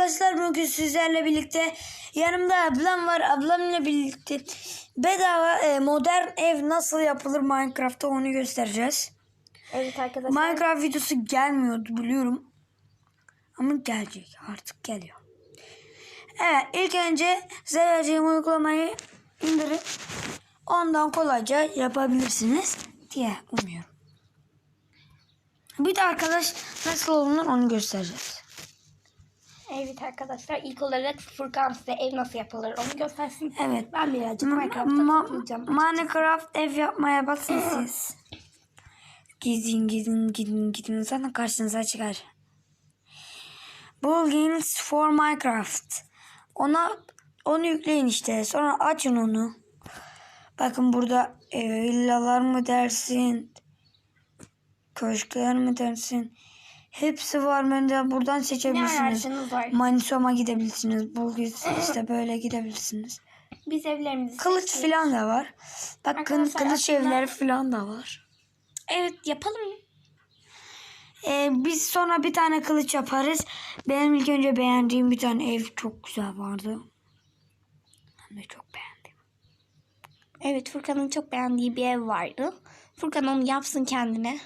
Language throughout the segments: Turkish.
arkadaşlar bugün sizlerle birlikte yanımda ablam var. Ablamla birlikte bedava e, modern ev nasıl yapılır Minecraft'ta onu göstereceğiz. Evet arkadaşlar. Minecraft videosu gelmiyordu biliyorum. Ama gelecek artık geliyor. Evet ilk önce size vereceğim uygulamayı indirip ondan kolayca yapabilirsiniz diye umuyorum. Bir de arkadaş nasıl olunur onu göstereceğiz. Evet arkadaşlar ilk olarak Furkan size ev nasıl yapılır onu göstersin. Evet. Ben birazcık Minecraft'ta Ma-. Minecraft ev yapmaya basın siz. Gidin gidin gidin gidin zaten karşınıza çıkar. Plugins for Minecraft. Ona onu yükleyin işte. Sonra açın onu. Bakın burada e, villalar mı dersin? Köşkler mi dersin? Hepsi var. Ben de buradan ne seçebilirsiniz. ararsınız var. Manisoma gidebilirsiniz. Bulgis işte böyle gidebilirsiniz. Biz evlerimizi Kılıç seçtik. falan da var. Bakın Arkadaşlar kılıç aslında- evleri falan da var. Evet yapalım. Ee, biz sonra bir tane kılıç yaparız. Benim ilk önce beğendiğim bir tane ev çok güzel vardı. Ben de çok beğendim. Evet Furkan'ın çok beğendiği bir ev vardı. Furkan onu yapsın kendine.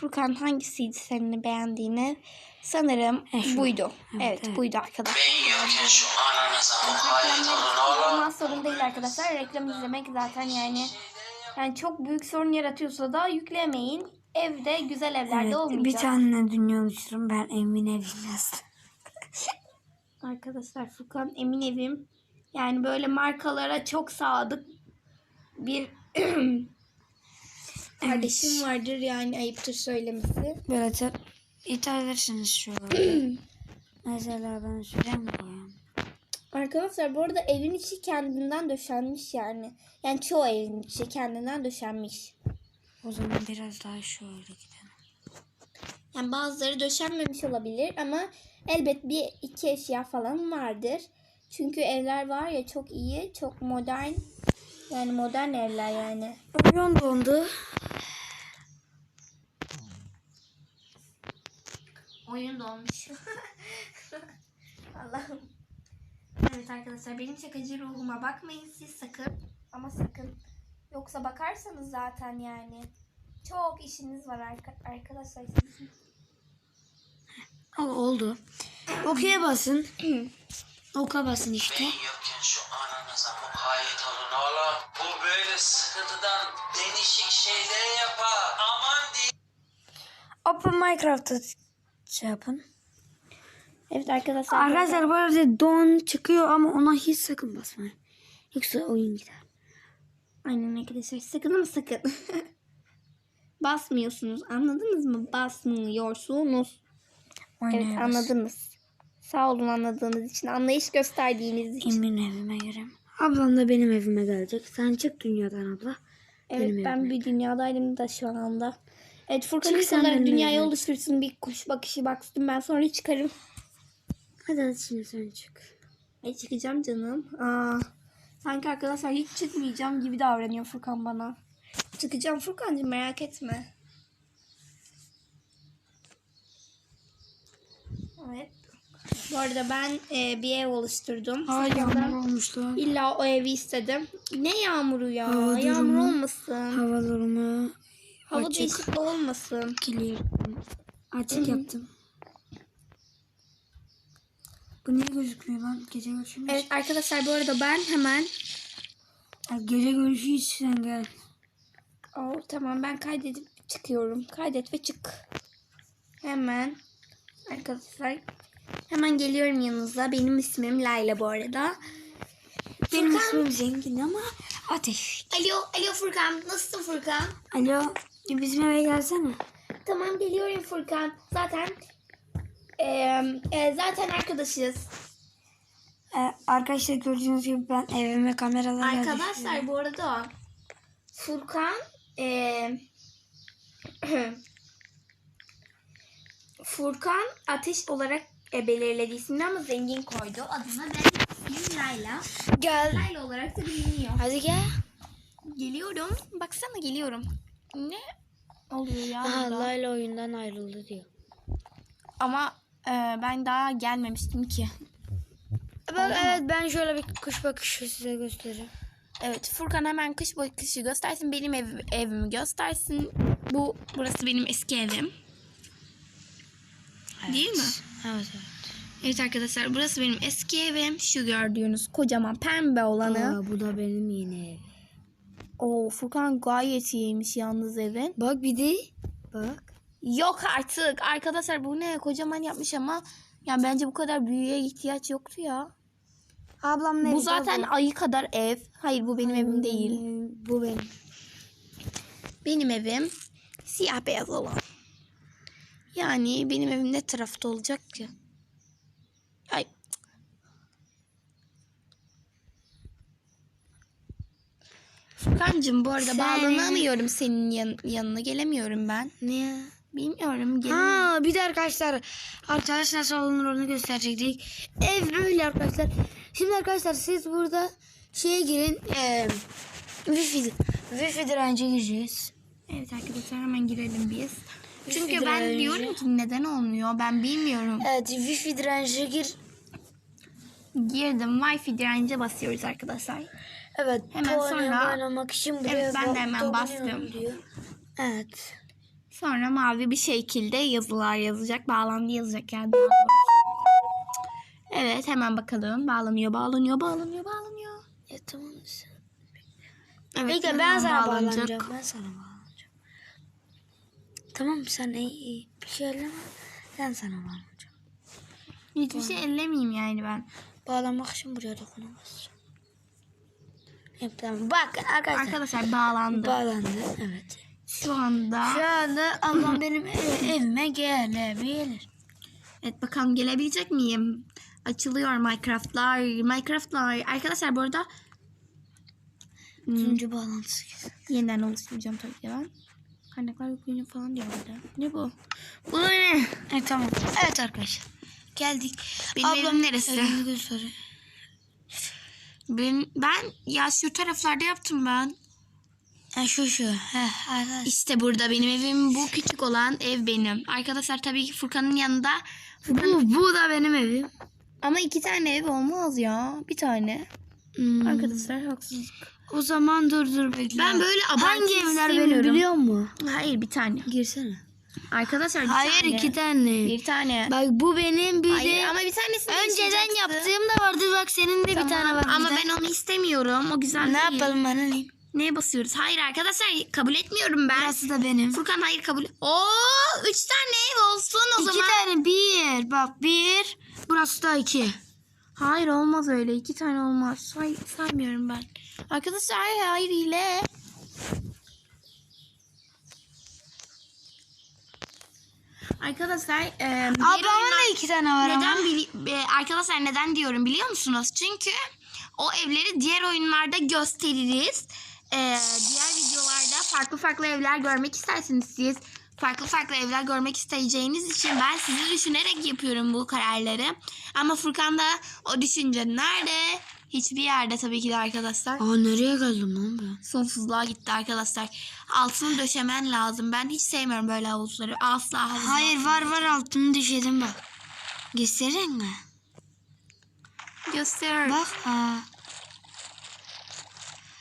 Furkan hangisiydi senin beğendiğini? Sanırım E, şu. buydu. Evet, Evet, evet. buydu arkadaşlar. Ama sorun değil arkadaşlar. Reklam izlemek zaten yani yani çok büyük sorun yaratıyorsa da yüklemeyin. Evde güzel evlerde Evet, olmayacak. bir tane dünya oluştururum. Ben evimin evini yazdım. Arkadaşlar Furkan emin evim. Yani böyle markalara çok sadık bir kardeşim vardır yani ayıptır söylemesi. Böyle de ithal edersiniz şöyle. Mesela ben koyayım? Arkadaşlar bu arada evin içi kendinden döşenmiş yani. Yani çoğu evin içi kendinden döşenmiş. O zaman biraz daha şöyle gidelim. Yani bazıları döşenmemiş olabilir ama elbet bir iki eşya falan vardır. Çünkü evler var ya çok iyi, çok modern. Yani modern evler yani. Oyun dondu. Oyun dolmuş. Allah'ım. Evet arkadaşlar benim şakacı ruhuma bakmayın siz sakın. Ama sakın. Yoksa bakarsanız zaten yani. Çok işiniz var arka- arkadaşlar sizin. Al, oldu. Okey'e basın. Oka basın işte. Ben yokken şu ananıza mukayyet olun oğlum. Bu böyle sıkıntıdan denişik şeyler yapar. Aman diyeyim. Open Minecraft'ta şey yapın. Evet arkadaşlar. Arkadaşlar bu arada don çıkıyor ama ona hiç sakın basmayın. Yoksa oyun gider. Aynen arkadaşlar sakın ama sakın. Basmıyorsunuz anladınız mı? Basmıyorsunuz. Evet Oynayamaz. anladınız. Sağ olun anladığınız için, anlayış gösterdiğiniz için. Emin evime girelim. Ablam da benim evime gelecek. Sen çık dünyadan abla. Evet Benim ben evime. bir dünyadaydım da şu anda. Evet Furkan ilk olarak evime. oluştursun bir kuş bakışı baksın ben sonra çıkarım. Hadi hadi şimdi sen çık. E çıkacağım canım. Aa, sanki arkadaşlar hiç çıkmayacağım gibi davranıyor Furkan bana. Çıkacağım Furkancığım merak etme. Evet. Bu arada ben e, bir ev oluşturdum. Furkan'dan yağmur olmuş lan. İlla o evi istedim. Ne yağmuru ya? Hava Yağmur durumu. olmasın. Hava durumu Hava açık. değişikliği olmasın. Clear. Açık yaptım. Bu niye gözükmüyor lan? Gece görüşü mü? Evet arkadaşlar bu arada ben hemen Gece görüşü hiç sen gel. Oo, tamam ben kaydedip çıkıyorum. Kaydet ve çık. Hemen arkadaşlar hemen geliyorum yanınıza. Benim ismim Layla bu arada. Benim Furkan. ismim Zengin ama ateş. Alo, alo Furkan. Nasılsın Furkan? Alo bizim eve gelsene. Tamam geliyorum Furkan. Zaten eee, e, zaten arkadaşız. Ee, arkadaşlar gördüğünüz gibi ben evime kameralar Arkadaşlar bu arada Furkan eee, Furkan ateş olarak e, belirledi ismini ama zengin koydu. Adına ben ismim Layla. Gel. Layla olarak da biliniyor. Hadi gel. Geliyorum. Baksana geliyorum. Ne oluyor ya? Aha burada? Layla oyundan ayrıldı diyor. Ama Ee, ben daha gelmemiştim ki. Bak evet ben şöyle bir kuş bakışı size göstereyim. Evet Furkan hemen kış bakışı göstersin. Benim ev, evimi göstersin. Bu burası benim eski evim. Değil mi? Evet evet. Evet arkadaşlar burası benim eski evim. Şu gördüğünüz kocaman pembe olanı. Aa, bu da benim yeni ev. Oo Furkan gayet iyiymiş yalnız evin. Bak bir de bak. Yok artık. Arkadaşlar bu ne? Kocaman yapmış ama yani bence bu kadar büyüye ihtiyaç yoktu ya. Ablam ne? Bu zaten ayı kadar ev. Hayır bu benim evim değil. Bu benim. Benim evim siyah beyaz olan. Yani benim evim ne tarafta olacak ki? Furkancığım bu arada Sen- bağlanamıyorum senin yan- yanına gelemiyorum ben. Ne? Bilmiyorum gelemiyorum. Ha bir de arkadaşlar arkadaş nasıl olunur onu gösterecektik. Ev böyle arkadaşlar. Şimdi arkadaşlar siz burada şeye girin. E, wifi, wifi direnci gireceğiz. Evet arkadaşlar hemen girelim biz. Çünkü Wifi ben direnci. diyorum ki neden olmuyor ben bilmiyorum. Evet wifi direnci gir. Girdim Wi-Fi dirence basıyoruz arkadaşlar. Evet. Hemen sonra- oynamak için buraya Evet, ben de hemen bastım. Diyor. Evet. Sonra mavi bir şekilde yazılar yazacak. Bağlandı yazacak yani. Evet hemen bakalım. Bağlanıyor, bağlanıyor, bağlanıyor, bağlanıyor. Ya tamam mısın? Evet, Bekle ben sana bağlanacak. bağlanacağım. Ben sana bağlanacağım. Tamam sen iyi, iyi. Bir şey elleme. Ben sana bağlanacağım. Hiçbir şey ellemeyeyim yani ben. Bağlanmak için buraya dokunamazsın. Tamam. Bakın arkadaşlar. Arkadaşlar bağlandı. Bağlandı. Evet. Şu anda. Şu anda ablam benim ev- evime gelebilir. Evet bakalım gelebilecek miyim? Açılıyor Minecraft'lar. Minecraft'lar. Arkadaşlar bu arada hmm, Üçüncü bağlantısı yeniden oluşturacağım tabii ki ben. Kaynaklar okuyunca falan diyor burada. Ne bu? Bu ne? Evet tamam. Evet arkadaşlar. Geldik. Benim evim neresi? Evimi göstereyim. Ben, ben ya şu taraflarda yaptım ben. Ha, şu şu. Heh, arkadaşlar. İşte burada benim evim bu küçük olan ev benim. Arkadaşlar tabii ki Furkan'ın yanında. Bu, bu da benim evim. Ama iki tane ev olmaz ya. Bir tane. Hmm. Arkadaşlar haksızlık. O zaman dur dur bekle. Ben böyle abartı Hangi evler benim biliyor musun? Hayır bir tane. Girsene. Arkadaşlar bir Hayır tane. iki tane. Bir tane. Bak bu benim bir Hayır de ama bir tanesini önceden yaptığım da vardı. Bak senin de bir tane var. Ama bizde. ben onu istemiyorum. O güzel ne değil. yapalım bana ne? Neye basıyoruz? Hayır arkadaşlar kabul etmiyorum ben. Burası da benim. Furkan hayır kabul. Oo üç tane ev olsun o İki zaman. tane bir. Bak bir. Burası da iki. Hayır olmaz öyle. iki tane olmaz. Say, saymıyorum ben. Arkadaşlar hayır, hayır hile. Arkadaşlar e, Ablamın da iki tane var neden ama. bili- e, arkadaşlar neden diyorum biliyor musunuz? Çünkü o evleri diğer oyunlarda gösteririz. E, diğer videolarda farklı farklı evler görmek istersiniz siz. Farklı farklı evler görmek isteyeceğiniz için ben sizi düşünerek yapıyorum bu kararları. Ama Furkan da o düşünce nerede? Hiçbir yerde tabii ki de arkadaşlar. Aa nereye geldim lan ben? Sonsuzluğa gitti arkadaşlar. Altını döşemen lazım. Ben hiç sevmiyorum böyle havuzları. Asla havuz. Hayır var var altını düşedim bak. Gösterin mi? Göster. Bak. Aa.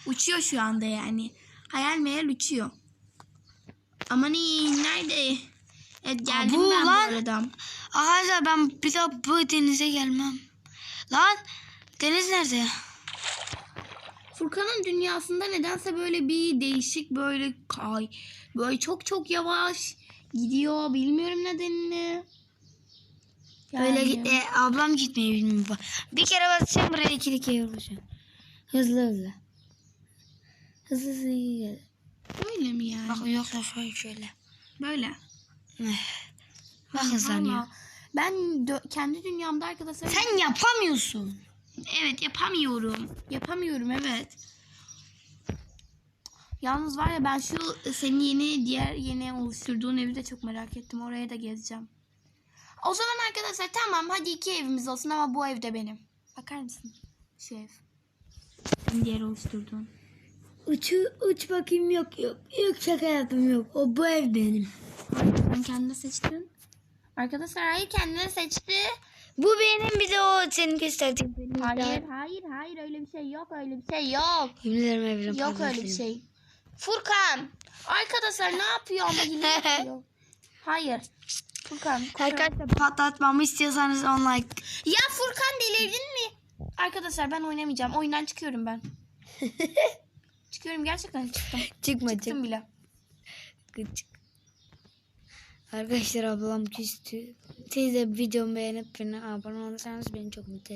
Uçuyor şu anda yani. Hayal meyal uçuyor. Aman iyi nerede? Evet geldim bu ben lan. bu arada. Arkadaşlar ben bir daha bu denize gelmem. Lan deniz nerede? Furkan'ın dünyasında nedense böyle bir değişik böyle kay. Böyle çok çok yavaş gidiyor. Bilmiyorum nedenini. Öyle Yani. git- e, ablam gitmeyi bilmiyor. Bir kere basacağım buraya iki kere vuracağım. Hızlı hızlı. Hızlı hızlı gel. Böyle mi yani? Bak yoksa şöyle şöyle. Böyle. Bak hızlanıyor. Ben kendi dünyamda arkadaşlar. Sen yapamıyorsun. Evet yapamıyorum. Yapamıyorum evet. Yalnız var ya ben şu senin yeni diğer yeni oluşturduğun evi de çok merak ettim. Oraya da gezeceğim. O zaman arkadaşlar tamam hadi iki evimiz olsun ama bu ev de benim. Bakar mısın? Şu ev. Senin diğer oluşturduğun. Uç, uç bakayım yok yok. Yok şaka yaptım yok. O bu ev benim. Sen kendine seçtin. Arkadaşlar hayır kendine seçti. Bu benim bir de o senin gösterdiğin benim. Hayır hayır hayır öyle bir şey yok öyle bir şey yok. Yemin ederim evren Yok öyle bir şey. Furkan. Arkadaşlar ne yapıyor ama hile yapıyor. Hayır. Furkan. Arkadaşlar patlatmamı istiyorsanız on like. Ya Furkan delirdin mi? Arkadaşlar ben oynamayacağım. Oyundan çıkıyorum ben. çıkıyorum gerçekten çıktım. Çıkma Çıktım bile. Gıcık. Arkadaşlar ablam küstü. De videomu beğenip bana abone olursanız beni çok mutlu